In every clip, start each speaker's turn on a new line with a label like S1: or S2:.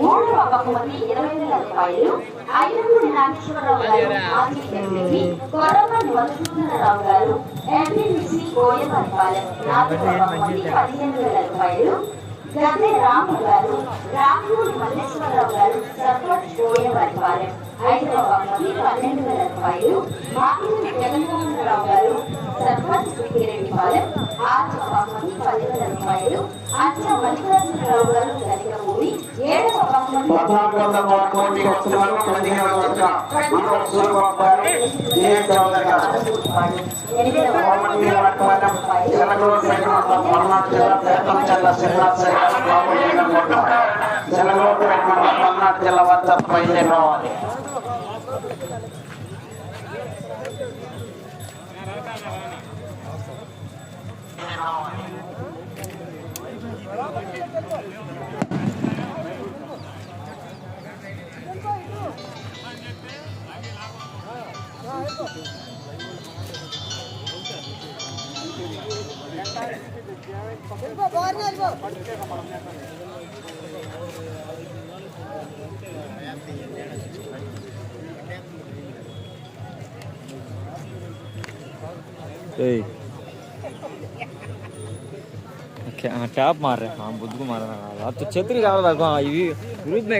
S1: మూడవ బహుమతి ఇరవై వేల రూపాయలు ఐదుగురి నాగేశ్వరరావు గారు మాజీ కొరమని గారు ఎంపీసీ కోయమరిపాలెం నాలుగవ బహుమతి పదిహేను వేల రూపాయలు గద్దె రాము గారు రామూరి మల్లేశ్వరరావు గారు సర్పంచ్ కోయమరిపాలెం ఐదవ బహుమతి పన్నెండు వేల రూపాయలు మాకిరి జగన్మోహనరావు గారు సర్పంచ్ వికిరెడ్డిపాలెం ఆరవ బహుమతి రూపాయలు అచ్చ మల్లికార్జునరావు గారు గరికపూడి ఏడవ బహుమతి
S2: పద్నాలుగు వందల కోటి వస్తున్నారు పదిహేను వందల మనోజ్ సూరిబాబు గారు జయ చౌదరి గారు కోమటి వడ్డవరం జలగూరు వెంకట పల్నాడు జిల్లా పేతం జిల్లా శ్రీనివాస గారు
S3: Hey. हाँ, क्या आप मार रहे हैं हाँ बुद्ध को मार रहा है आप तो छतरी का रखो हाँ ये ग्रुप में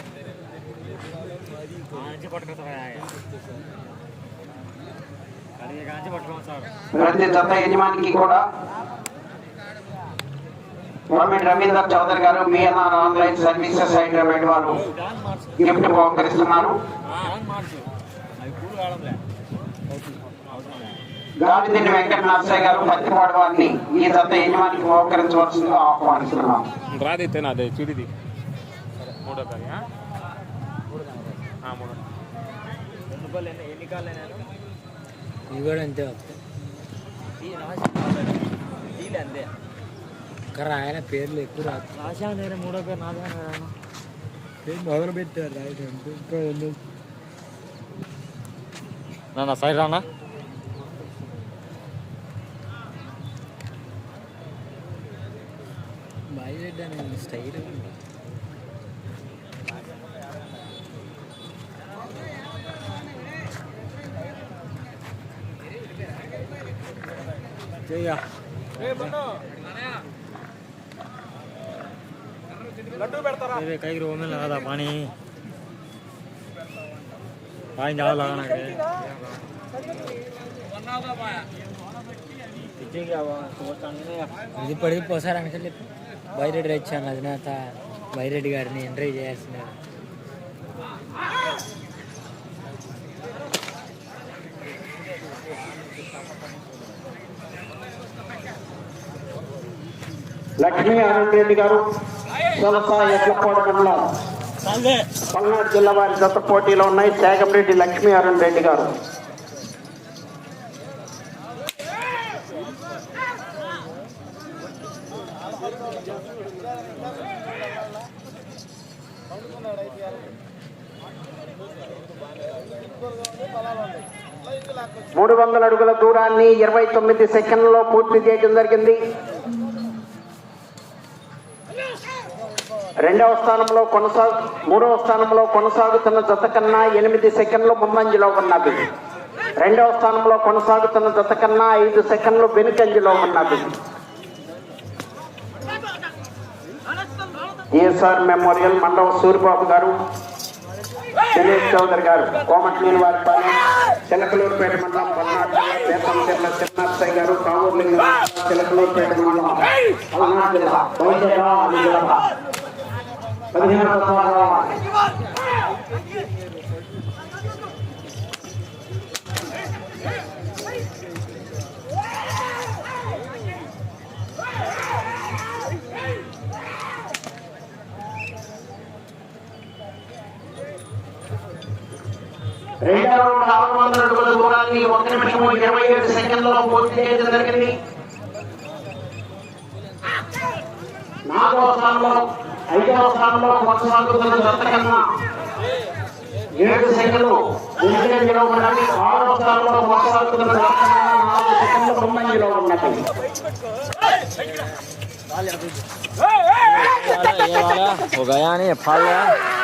S2: ప్రతి జత యజమానికి కూడా గవర్నమెంట్ రవీందర్ చౌదరి గారు బిఎన్ఆర్ ఆన్లైన్ సర్వీసెస్ హైదరాబాద్ వారు గిఫ్ట్ బహుకరిస్తున్నారు గాలిదిండి వెంకట నరసయ్య గారు పత్తిపాడు వారిని ఈ జత యజమానికి బహుకరించవలసిందిగా ఆహ్వానిస్తున్నాం.
S4: రాదైతే నాది చూడిది. మూడో తారీఖు మూడో
S3: ఎన్ని కాళ్ళు ఇవి కూడా అంతే వస్తాయి అంతే కర్ర ఆయన పేర్లు ఎక్కువ రాదు రాశా నేనే మూడో పేరు నాదే పేరు మొదలు పెట్టారు రాయడం నా సైడ్ రానా బాగా స్టైల్ ಕೈಗೆ ಒಮ್ಮೆಲ್ಲ ಆಗದ ಪಾನಿ ಪಾಯಿಂಟ್ ಆಗಲ್ಲ ನನಗೆ ఇది పడిపోసారు అనుకోలేదు బైరెడ్డి వచ్చాను అధినేత బైరెడ్డి గారిని ఎంట్రీ చేయాల్సినారు
S2: లక్ష్మీ అరుణ్ రెడ్డి గారు సొలస ఎడ్లపాడు మండలం పల్నాడు జిల్లా వారి జత పోటీలో ఉన్నాయి తేగంరెడ్డి లక్ష్మీ అరుణ్ రెడ్డి గారు. మూడు వందల అడుగుల దూరాన్ని ఇరవై తొమ్మిది సెకండ్లలో పూర్తి చేయడం జరిగింది. రెండవ స్థానంలో కొనసాగు మూడవ స్థానంలో కొనసాగుతున్న జత కన్నా ఎనిమిది సెకండ్లు ముందంజలో ఉన్నది రెండవ స్థానంలో కొనసాగుతున్న జత కన్నా ఐదు సెకండ్లు వెనుకంజలో ఉన్నది ఈఎస్ఆర్ మెమోరియల్ మండవ సూరిబాబు గారు దినేష్ చౌదరి గారు కోమటినేని వారిపాలెం చిలకలూరుపేట మండలం పల్నాడు జిల్లా పేతంచెర్ల చిన్నర్సయ్య గారు కావూర్లింగం చిలకలూరుపేట మండలం పల్నాడు జిల్లా. పదిహేను సంవత్సరాల రెండవ రౌండ్ ఆరు వందల అడుగుల దూరాన్ని ఒక నిమిషం ఇరవై ఏడు సెకండ్లలో పూర్తి చేయడం జరిగింది. నాలుగవ స్థానంలో ఐదవ స్థానంలో కొనసాగుతున్న జత కన్నా ఏడు సెకండ్లు ముందంజలో ఉన్నది ఆరవ స్థానంలో కొనసాగుతున్న జత కన్నా నాలుగు సెకండ్లు ముందంజలో ఉన్నది
S3: हो गया नहीं फाल गया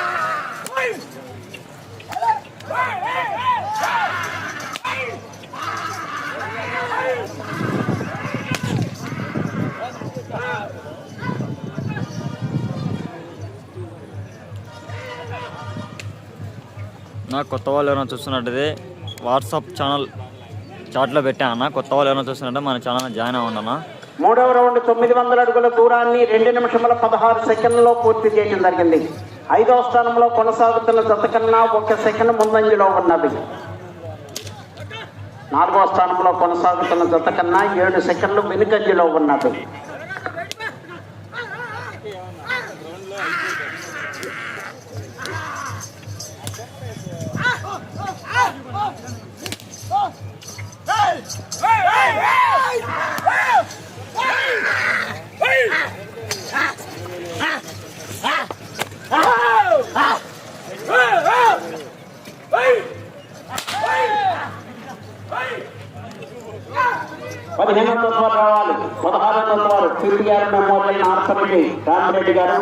S3: నా కొత్త వాళ్ళు ఏమైనా చూస్తున్నట్టయితే వాట్సాప్ ఛానల్ చాట్లో పెట్టా అన్న. కొత్త వాళ్ళు ఎవరైనా చూస్తున్నట్టే మన ఛానల్ జాయిన్ అవ్వండి అన్న.
S2: మూడవ రౌండ్ తొమ్మిది వందల అడుగుల దూరాన్ని రెండు నిమిషముల పదహారు సెకండ్లలో పూర్తి చేయడం జరిగింది. ఐదవ స్థానంలో కొనసాగుతున్న జత కన్నా ఒక సెకండ్ ముందంజలో ఉన్నది. నాలుగవ స్థానంలో కొనసాగుతున్న జత కన్నా ఏడు సెకండ్లు వెనుకంజలో ఉన్నది. రామిరెడ్డి గారు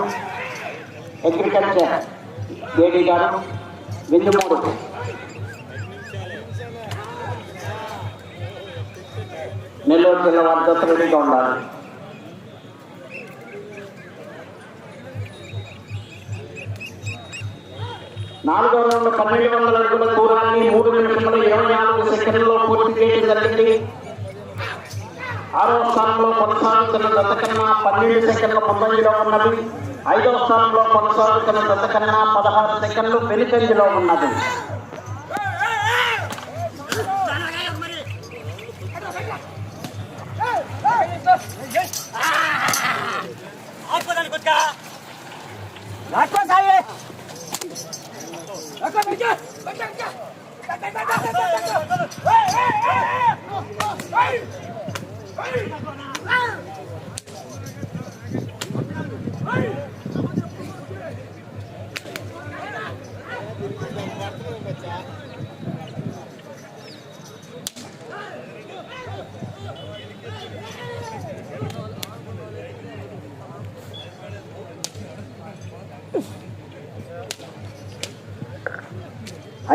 S2: అగ్రికల్చర్ జేడి గారు విందుమూరు నెల్లూరు జిల్లా వారితో రెడీగా ఉండాలి. నాలుగో రౌండ్ పన్నెండు వందల అడుగుల దూరాన్ని మూడు నిమిషంలో ఇరవై నాలుగు సెకండ్లలో పూర్తి చేయడం జరిగింది. ఆరో స్థానంలో కొనసాగుతున్న దశ కన్నా పన్నెండు సెకండ్ల ముందంజలో ఉన్నది. ఐదో స్థానంలో కొనసాగుతున్న దశ కన్నా పదహారు సెకండ్లు వెనుకంజలో ఉన్నది.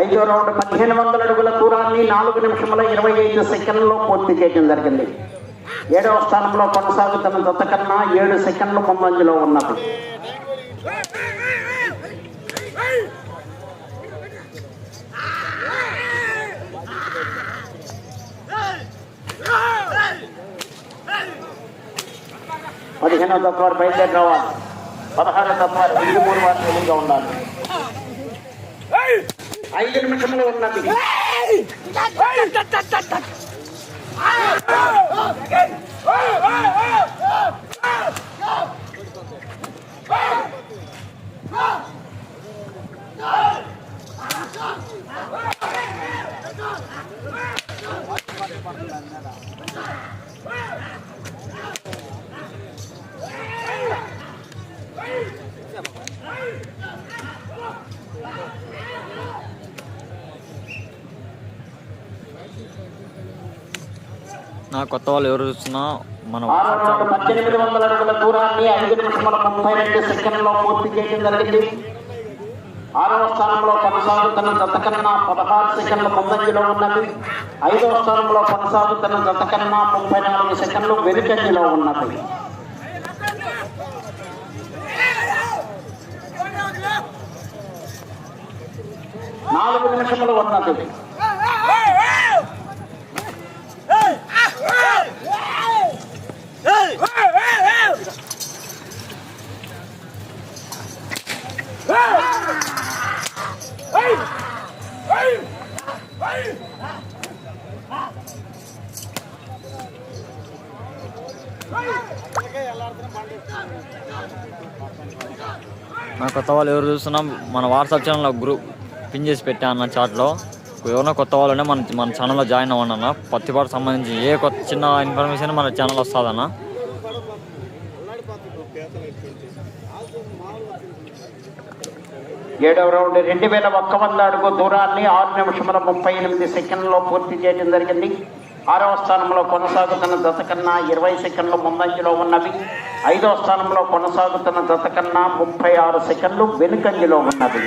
S2: ఐదో రౌండ్ పదిహేను వందల అడుగుల దూరాన్ని నాలుగు నిమిషముల ఇరవై ఐదు సెకండ్లలో పూర్తి చేయడం జరిగింది. ఏడవ స్థానంలో కొనసాగుతున్న దత్త కన్నా ఏడు సెకండ్లు ముందంజలో ఉన్నది పదిహేనవ తత్వాలు బయలుదేరి రావాలి పదహారు తత్వాలు ఐదు మూడు వారు రెడీగా ఉండాలి ఐదు నిమిషంలో ఉన్నది
S3: నా కొత్త వాళ్ళు ఎవరు చూస్తున్నా
S5: మనం
S2: పద్దెనిమిది వందల అడుగుల దూరాన్ని ఐదు నిమిషముల ముప్పై రెండు సెకండ్లో పూర్తి చేయడం జరిగింది. ఆరవ స్థానంలో కొనసాగుతున్న జతకన్నా పదహారు సెకండ్ల ముందంజలో ఉన్నది. ఐదవ స్థానంలో కొనసాగుతున్న జతకన్నా ముప్పై నాలుగు సెకండ్లు వెనుకంజలో ఉన్నది. నాలుగు నిమిషములు ఉన్నది.
S5: మన కొత్త వాళ్ళు ఎవరు చూస్తున్నాం? మన వాట్సాప్ ఛానల్లో గ్రూప్ పిన్ చేసి పెట్టా అన్న చాట్లో ఎవరైనా కొత్త వాళ్ళు మన మన ఛానల్లో జాయిన్ అవ్వండి అన్న. పత్తిపాటు సంబంధించి ఏ కొత్త చిన్న ఇన్ఫర్మేషన్ మన ఛానల్ వస్తుందన్న.
S2: ఏడవ రౌండ్ రెండు వేల ఒక్క వంద అడుగు దూరాన్ని ఆరు నిమిషముల ముప్పై ఎనిమిది సెకండ్లో పూర్తి చేయడం జరిగింది. ఆరవ స్థానంలో కొనసాగుతున్న దశ కన్నా ఇరవై సెకండ్లు ముందంజలో ఉన్నవి ఐదవ స్థానంలో కొనసాగుతున్న దశ కన్నా ముప్పై ఆరు సెకండ్లు వెనుకంజలో ఉన్నది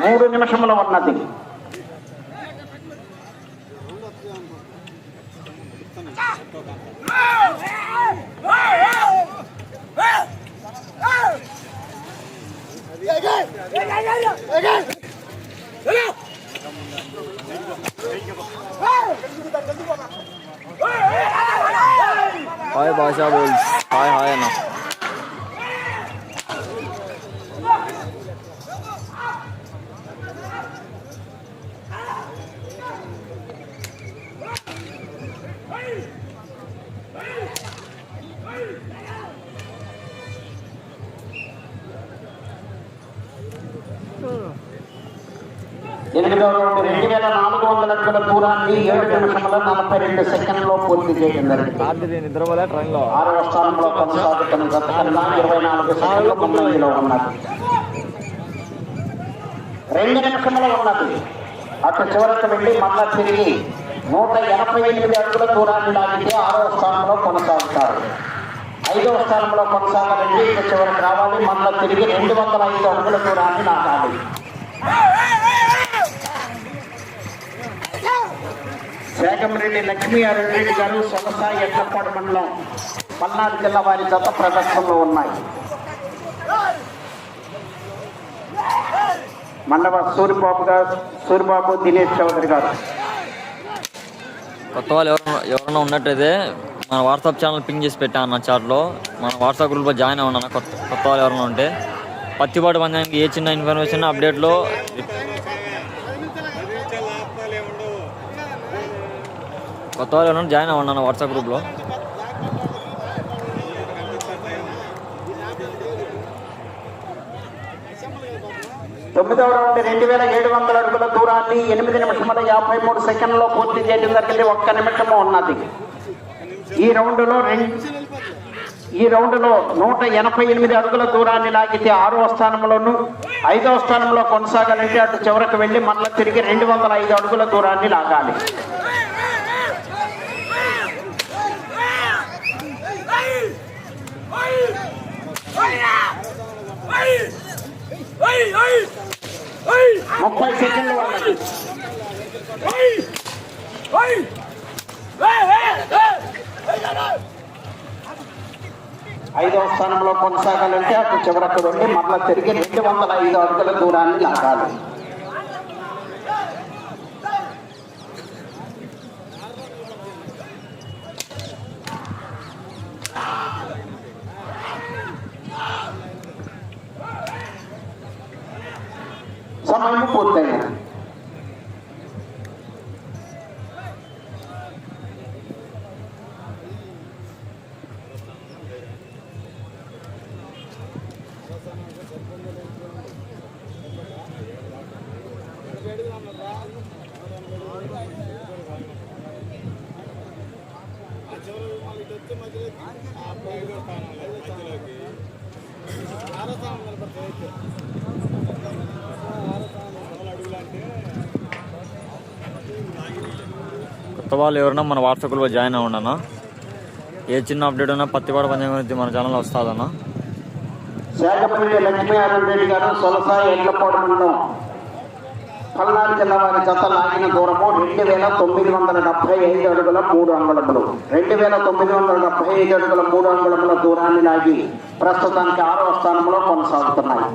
S2: మూడు నిమిషముల ఉన్నది
S5: హాయ్ হয় পয়সা বলছি হয় হয়
S2: না రౌండ్ రెండు వేల నాలుగు వందల అడుగుల దూరాన్ని ఏడు నిమిషముల నలభై రెండు సెకండ్లో పూర్తి చేయడం జరిగింది. ఆరవ స్థానంలో కొనసాగుతున్న జత కన్నా ఇరవై నాలుగు సెకండ్లు ముందంజలో ఉన్నది. రెండు నిమిషముల ఉన్నది. అటు చివరకు వెళ్ళి మళ్ళా తిరిగి నూట ఎనభై ఎనిమిది అడుగుల దూరాన్ని లాగితే ఆరవ స్థానంలో కొనసాగుతారు. ఐదవ స్థానంలో కొనసాగాలంటే ఇటు చివరికి రావాలి. మళ్ళా తిరిగి రెండు వందల ఐదు అడుగుల దూరాన్ని లాగాలి. వేగంరెడ్డి లక్ష్మీ అరుణరెడ్డి గారు సొలస ఎట్లపాడు మండలం పల్నాడు జిల్లా వారి జత ప్రదర్శనలో ఉన్నాయి. మండవ సూరిబాబు గారు సూరిబాబు దినేష్ చౌదరి గారు.
S5: కొత్త వాళ్ళు ఎవరైనా ఎవరైనా ఉన్నట్టయితే మన వాట్సాప్ ఛానల్ పింగ్ చేసి పెట్టా అన్న చాట్లో. మన వాట్సాప్ గ్రూప్లో జాయిన్ అవ్వండి అన్న కొత్త కొత్త వాళ్ళు ఎవరైనా ఉంటే. పత్తిపాటు పందానికి ఏ చిన్న ఇన్ఫర్మేషన్ అప్డేట్లో కొత్త వాళ్ళు జాయిన్ అవ్వండి వాట్సాప్ గ్రూప్లో
S2: తొమ్మిదవ రౌండ్ రెండు వేల ఏడు వందల అడుగుల దూరాన్ని ఎనిమిది నిమిషముల యాభై మూడు సెకండ్లో పూర్తి చేయడం జరిగింది. ఒక్క నిమిషము ఉన్నది. ఈ రౌండ్లో రెండు ఈ రౌండ్లో నూట ఎనభై ఎనిమిది అడుగుల దూరాన్ని లాగితే ఆరవ స్థానంలోను ఐదవ స్థానంలో కొనసాగాలంటే అటు చివరకు వెళ్ళి మళ్ళీ తిరిగి రెండు వందల ఐదు అడుగుల దూరాన్ని లాగాలి. ముప్పై సెకండ్లు ఐదవ స్థానంలో కొనసాగాలంటే అటు చివరకు రెండు. మళ్ళీ తిరిగి రెండు వందల ఐదు అడుగుల దూరాన్ని లాగాలి.
S5: కొత్త వాళ్ళు ఎవరైనా మన వాట్సాప్ గ్రూప్లో జాయిన్ అవ్వండినా ఏ చిన్న అప్డేట్ ఉన్నా పత్తిపాడు పందెం గురించి మన ఛానల్లో వస్తుందన్నా.
S2: శేఖపల్లి లక్ష్మీ రెడ్డి గారు సొలసాయి ఎడ్లపాడు మండలం పల్నాడు జిల్లా వారి జత లాగిన దూరము రెండు వేల తొమ్మిది వందల డెబ్బై ఐదు అడుగుల మూడు అంగుళములు రెండు వేల తొమ్మిది వందల డెబ్బై ఐదు అడుగుల మూడు అంగుళముల దూరాన్ని లాగి ప్రస్తుతానికి ఆరవ స్థానంలో కొనసాగుతున్నాయి.